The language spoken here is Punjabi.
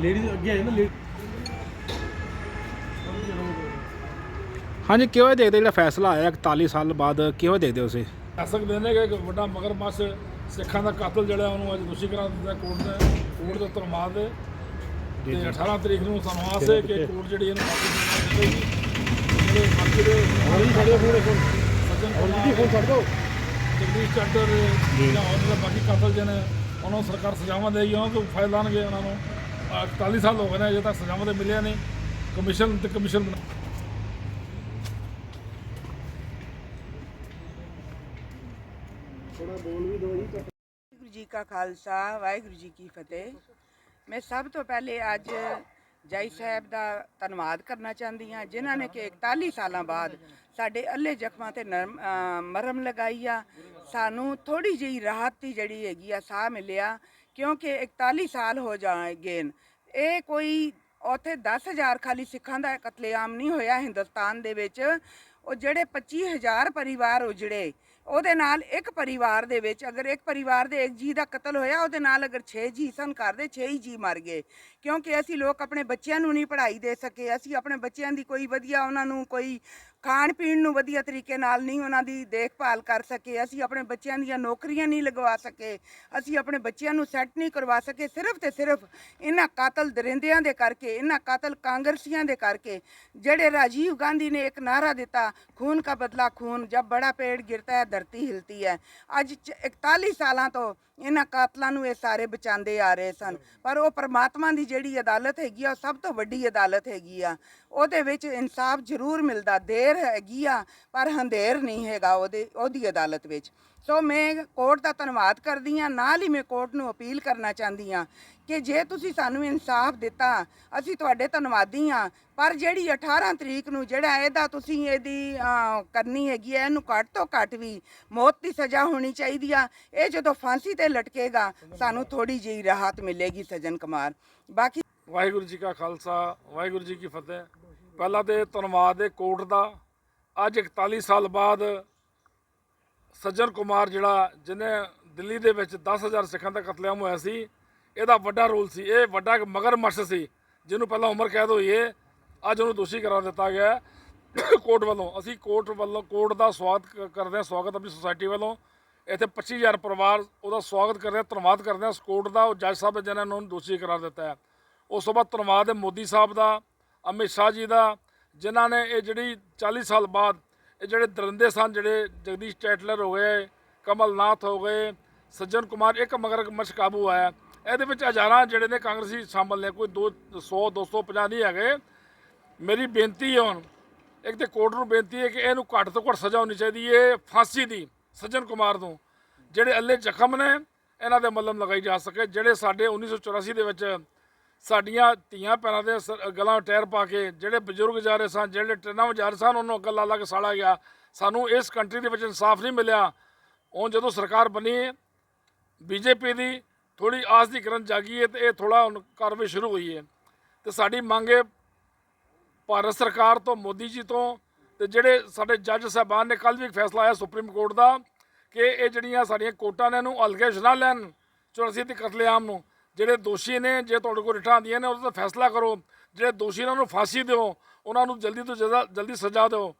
ਲੇਡੀਜ਼ ਅੱਗੇ ਆਏ ਨਾ ਲੇਡੀ ਹਾਂਜੀ ਕਿਵੇਂ ਦੇਖਦੇ ਜਿਹੜਾ ਫੈਸਲਾ ਆਇਆ 41 ਸਾਲ ਬਾਅਦ? ਕਿਵੇਂ ਦੇਖਦੇ ਹੋ ਤੁਸੀਂ? ਕਹਿ ਸਕਦੇ ਨੇ ਕਿ ਇੱਕ ਵੱਡਾ ਮਗਰਮੱਛ ਸਿੱਖਾਂ ਦਾ ਕਾਤਲ ਜਿਹੜਾ ਉਹਨੂੰ ਅੱਜ ਦੋਸ਼ੀ ਕਰਾ ਦਿੱਤਾ ਕੋਰਟ ਨੇ ਕੋਰਟ ਦੇ ਧਰਮਾਦ ਦੇ। ਤੇ 18 ਤਰੀਕ ਨੂੰ ਸਾਨੂੰ ਆਸ ਹੈ ਕਿ ਕੋਰਟ ਜਿਹੜੀ ਇਹਨੂੰ ਫਾਂਸੀ ਦੇਵੇਗੀ ਜਿਹੜੇ ਬਾਕੀ ਦੇ ਛੱਡ ਦਿਓ phone phone Sajjan Kumar phone ਛੱਡ ਦਿਓ। ਜਗਦੀਸ਼ ਚੱਡਰ ਜਾਂ। ਹੋਰ ਜਿਹੜੇ ਬਾਕੀ ਕਾਤਲ ਜਿਹਨੇ ਉਹਨਾਂ ਨੂੰ ਸਰਕਾਰ ਸਜ਼ਾਵਾਂ ਦੇਗੀ ਉਹਨਾਂ ਲਾਣਗੇ ਉਹਨਾਂ ਨੂੰ। ਅਹ 41 ਸਾਲ ਹੋ ਗਏ ਨੇ ਅਜੇ ਤੱਕ ਸਜ਼ਾਵਾਂ ਤੇ ਮਿਲਿਆ ਨਹੀਂ। ਕਮਿਸ਼ਨ ਤੇ ਕਮਿਸ਼ਨ ਬਣਾ ਵਾਹਿਗੁਰੂ ਜੀ ਕਾ ਖਾਲਸਾ ਵਾਹਿਗੁਰੂ ਜੀ ਕੀ ਫਤਿਹ। ਮੈਂ ਸਭ ਤੋਂ ਪਹਿਲੇ ਅੱਜ ਜਾਈ ਸਾਹਿਬ ਦਾ ਧੰਨਵਾਦ ਕਰਨਾ ਚਾਹੁੰਦੀ ਹਾਂ ਜਿਨ੍ਹਾਂ ਨੇ ਕਿ 41 ਸਾਲਾਂ ਬਾਅਦ ਸਾਡੇ ਅੱਲੇ ਜ਼ਖਮਾਂ ਤੇ ਮਰਹਮ ਲਗਾਈ ਆ। ਸਾਨੂੰ ਥੋੜੀ ਜਿਹੀ ਰਾਹਤ ਦੀ ਜਿਹੜੀ ਹੈਗੀ ਆ ਸਾਹ ਮਿਲਿਆ। ਕਿਉਂਕਿ 41 ਸਾਲ ਹੋ ਜਾਣਗੇ। ਇਹ ਕੋਈ ਉੱਥੇ 10000 ਖਾਲੀ ਸਿੱਖਾਂ ਦਾ ਕਤਲੇਆਮ ਨਹੀਂ ਹੋਇਆ ਹਿੰਦੁਸਤਾਨ ਦੇ ਵਿੱਚ। ਉਹ ਜਿਹੜੇ 25000 ਪਰਿਵਾਰ ਉਜੜੇ, ਉਹਦੇ ਨਾਲ ਇੱਕ ਪਰਿਵਾਰ ਦੇ ਵਿੱਚ ਅਗਰ ਇੱਕ ਪਰਿਵਾਰ ਦੇ ਇੱਕ ਜੀ ਦਾ ਕਤਲ ਹੋਇਆ, ਉਹਦੇ ਨਾਲ ਅਗਰ 6 ਜੀ ਸਨ ਕਰਦੇ ਦੇ 6 ਹੀ ਜੀ ਮਰ ਗਏ। ਕਿਉਂਕਿ ਅਸੀਂ ਲੋਕ ਆਪਣੇ ਬੱਚਿਆਂ ਨੂੰ ਨਹੀਂ ਪੜ੍ਹਾਈ ਦੇ ਸਕੇ, ਅਸੀਂ ਆਪਣੇ ਬੱਚਿਆਂ ਦੀ ਕੋਈ ਵਧੀਆ ਉਹਨਾਂ ਨੂੰ ਕੋਈ ਖਾਣ ਪੀਣ ਨੂੰ ਵਧੀਆ ਤਰੀਕੇ ਨਾਲ ਨਹੀਂ ਉਹਨਾਂ ਦੀ ਦੇਖਭਾਲ ਕਰ ਸਕੇ, ਅਸੀਂ ਆਪਣੇ ਬੱਚਿਆਂ ਦੀਆਂ ਨੌਕਰੀਆਂ ਨਹੀਂ ਲਗਵਾ ਸਕੇ, ਅਸੀਂ ਆਪਣੇ ਬੱਚਿਆਂ ਨੂੰ ਸੈੱਟ ਨਹੀਂ ਕਰਵਾ ਸਕੇ, ਸਿਰਫ ਤੇ ਸਿਰਫ ਇਹਨਾਂ ਕਾਤਲ ਦਰਿੰਦਿਆਂ ਦੇ ਕਰਕੇ, ਇਹਨਾਂ ਕਾਤਲ ਕਾਂਗਰਸੀਆਂ ਦੇ ਕਰਕੇ, ਜਿਹੜੇ ਰਾਜੀਵ ਗਾਂਧੀ ਨੇ ਇੱਕ ਨਾਰਾ ਦਿੱਤਾ, ਖੂਨ ਕਾ ਬਦਲਾ ਖੂਨ, ਜਬ ਬੜਾ ਪੇੜ ਗਿਰਤਾ ਹੈ, ਧਰਤੀ ਹਿਲਤੀ ਹੈ। ਅੱਜ ਚ- 41 ਸਾਲਾਂ ਤੋਂ ਇਹਨਾਂ ਕਾਤਲਾਂ ਨੂੰ ਇਹ ਸਾਰੇ ਬਚਾਉਂਦੇ ਆ ਰਹੇ ਸਨ। ਪਰ ਉਹ ਪਰਮਾਤਮਾ ਦੀ ਜਿਹੜੀ ਅਦਾਲਤ ਹੈਗੀ ਆ, ਉਹ ਸਭ ਤੋਂ ਵੱਡੀ ਅਦਾਲਤ ਹੈਗੀ ਆ। ਉਹਦੇ ਵਿੱਚ ਇਨਸਾਫ ਜ਼ਰੂਰ ਮਿਲਦਾ, ਦੇਰ ਹੈਗੀ ਆ, ਪਰ ਹੰਦੇਰ ਨਹੀਂ ਹੈਗਾ ਉਹਦੇ ਉਹਦੀ ਅਦਾਲਤ ਵਿੱਚ। ਸੋ ਮੈਂ ਕੋਰਟ ਦਾ ਧੰਨਵਾਦ ਕਰਦੀ ਹਾਂ, ਨਾਲ ਹੀ ਮੈਂ ਕੋਰਟ ਨੂੰ ਅਪੀਲ ਕਰਨਾ ਚਾਹੁੰਦੀ ਹਾਂ ਕਿ ਜੇ ਤੁਸੀਂ ਸਾਨੂੰ ਇਨਸਾਫ ਦਿੱਤਾ, ਅਸੀਂ ਤੁਹਾਡੇ ਧੰਨਵਾਦੀ ਹਾਂ, ਪਰ ਜਿਹੜੀ 18 ਤਰੀਕ ਨੂੰ ਜਿਹੜਾ ਇਹਦਾ ਤੁਸੀਂ ਇਹਦੀ ਕਰਨੀ ਹੈਗੀ ਹੈ, ਇਹਨੂੰ ਘੱਟ ਤੋਂ ਘੱਟ ਵੀ ਮੌਤ ਦੀ ਸਜ਼ਾ ਹੋਣੀ ਚਾਹੀਦੀ ਆ, ਇਹ ਜਦੋਂ ਫਾਂਸੀ ਤੇ ਲਟਕੇਗਾ, ਸਾਨੂੰ ਥੋੜੀ ਜਿਹੀ ਰਾਹਤ ਮਿਲੇਗੀ ਸਜਨ ਕੁਮਾਰ। ਬਾਕੀ ਵਾਹਿਗੁਰੂ ਜੀ ਕਾ ਖਾਲਸਾ, ਵਾਹਿਗੁਰੂ ਜੀ ਕੀ ਫਤਿਹ। ਪਹਿਲਾਂ ਤੇ ਧੰਨਵਾਦ ਹੈ ਕੋਰਟ ਦਾ। ਅੱਜ 41 ਸਾਲ ਬਾਅਦ ਸੱਜਣ ਕੁਮਾਰ ਜਿਹੜਾ ਜਿਹਨੇ ਦਿੱਲੀ ਦੇ ਵਿੱਚ 10000 ਸਿੱਖਾਂ ਦਾ ਕਤਲੇਆਮ ਹੋਇਆ ਸੀ, ਇਹਦਾ ਵੱਡਾ ਰੋਲ ਸੀ। ਇਹ ਵੱਡਾ ਇੱਕ ਮਗਰਮੱਛ ਸੀ, ਜਿਹਨੂੰ ਪਹਿਲਾਂ ਉਮਰ ਕੈਦ ਹੋਈ ਹੈ ਅੱਜ ਉਹਨੂੰ ਦੋਸ਼ੀ ਕਰਾਰ ਦਿੱਤਾ ਗਿਆ ਕੋਰਟ ਵੱਲੋਂ, ਅਸੀਂ ਕੋਰਟ ਵੱਲੋਂ, ਕੋਰਟ ਦਾ ਸਵਾਗਤ ਕਰਦੇ ਹਾਂ, ਸਵਾਗਤ ਆਪਣੀ ਸੁਸਾਇਟੀ ਵੱਲੋਂ। ਇੱਥੇ 25000 ਪਰਿਵਾਰ ਉਹਦਾ ਸਵਾਗਤ ਕਰਦੇ ਹਾਂ, ਧੰਨਵਾਦ ਕਰਦੇ ਹਾਂ। ਇਸ ਕੋਰਟ ਦਾ ਉਹ ਜੱਜ ਸਾਹਿਬ ਜਿਨ੍ਹਾਂ ਨੇ ਉਹਨੂੰ ਦੋਸ਼ੀ ਕਰਾਰ ਦਿੱਤਾ ਹੈ। ਉਸ ਤੋਂ ਬਾਅਦ ਧੰਨਵਾਦ ਹੈ ਮੋਦੀ ਸਾਹਿਬ ਦਾ, ਅਮਿਤ ਸ਼ਾਹ ਜੀ ਦਾ ਜਿਨ੍ਹਾਂ ਨੇ ਇਹ ਜਿਹੜੀ 40 ਸਾਲ ਬਾਅਦ ਇਹ ਜਿਹੜੇ ਦਰਿੰਦੇ ਸਨ, ਜਿਹੜੇ ਜਗਦੀਸ਼ ਟੈਟਲਰ ਹੋ ਗਏ, ਕਮਲਨਾਥ ਹੋ ਗਏ, ਸੱਜਣ ਕੁਮਾਰ, ਇੱਕ ਮਗਰ ਮਛ ਕਾਬੂ ਆਇਆ। ਇਹਦੇ ਵਿੱਚ ਹਜ਼ਾਰਾਂ ਜਿਹੜੇ ਨੇ ਕਾਂਗਰਸੀ ਸ਼ਾਮਲ ਨੇ, ਕੋਈ 200 250 ਨਹੀਂ ਹੈਗੇ। ਮੇਰੀ ਬੇਨਤੀ ਹੈ ਹੁਣ, ਇੱਕ ਤੇ ਕੋਰਟ ਨੂੰ ਬੇਨਤੀ ਹੈ ਕਿ ਇਹਨੂੰ ਘੱਟ ਤੋਂ ਘੱਟ ਸਜ਼ਾ ਹੋਣੀ ਚਾਹੀਦੀ ਹੈ ਫਾਂਸੀ ਦੀ, ਸੱਜਣ ਕੁਮਾਰ ਨੂੰ ਜਿਹੜੇ ਅੱਲੇ ਜ਼ਖਮ ਨੇ, ਇਹਨਾਂ ਦੇ ਮੱਲਮ ਲਗਾਈ ਜਾ ਸਕੇ, ਜਿਹੜੇ ਸਾਡੇ 1984 ਦੇ ਵਿੱਚ ਸਾਡੀਆਂ ਧੀਆਂ ਪੈਰਾਂ ਦੇ ਸ- ਗਲਾਂ 'ਚ ਟਾਇਰ ਪਾ ਕੇ ਜਿਹੜੇ ਬਜ਼ੁਰਗ ਜਾ ਰਹੇ ਸਨ, ਜਿਹੜੇ ਟ੍ਰੇਨਾਂ ਵਿੱਚ ਜਾ ਰਹੇ ਸਨ, ਉਹਨੂੰ ਅੱਗ ਲਾ ਲਾ ਕੇ ਸਾੜਾ ਗਿਆ। ਸਾਨੂੰ ਇਸ ਕੰਟਰੀ ਦੇ ਵਿੱਚ ਇਨਸਾਫ ਨਹੀਂ ਮਿਲਿਆ। ਹੁਣ ਜਦੋਂ ਸਰਕਾਰ ਬਣੀ, ਬੀਜੇਪੀ ਦੀ ਥੋੜੀ ਆਸ ਦੀ ਕਿਰਨ ਜਾਗੀ ਹੈ ਤੇ ਇਹ ਥੋੜਾ ਹੁਣ ਕਾਰਵਾਈ ਸ਼ੁਰੂ ਹੋਈ ਹੈ। ਤੇ ਸਾਡੀ ਮੰਗ ਹੈ ਭਾਰਤ ਸਰਕਾਰ ਤੋਂ, ਮੋਦੀ ਜੀ ਤੋਂ ਤੇ ਜਿਹੜੇ ਸਾਡੇ ਜੱਜ ਸਾਹਿਬਾਨ ਨੇ ਕੱਲ ਵੀ ਇੱਕ ਫੈਸਲਾ ਆਇਆ ਸੁਪਰੀਮ ਕੋਰਟ ਦਾ ਕਿ ਇਹ ਜਿਹੜੀਆਂ ਸਾਡੀਆਂ ਕੋਰਟਾਂ ਨੇ, ਇਹਨੂੰ ਅਲਗੇਸ਼ ਨਾ ਲੈਣ 84 ਦੇ ਕਤਲੇਆਮ ਨੂੰ ਜਿਹੜੇ ਦੋਸ਼ੀ ਨੇ, ਜੇ ਤੁਹਾਡੇ ਕੋਲ ਰਿਟਾਂ ਆਉਂਦੀਆਂ ਨੇ, ਉਹਦਾ ਫੈਸਲਾ ਕਰੋ। ਜਿਹੜੇ ਦੋਸ਼ੀ ਨੇ ਨੂੰ ਫਾਂਸੀ ਦਿਓ, ਉਹਨਾਂ ਨੂੰ ਜਲਦੀ ਤੋਂ ਜਲਦੀ ਜਲਦੀ ਸਜ਼ਾ ਦਿਓ।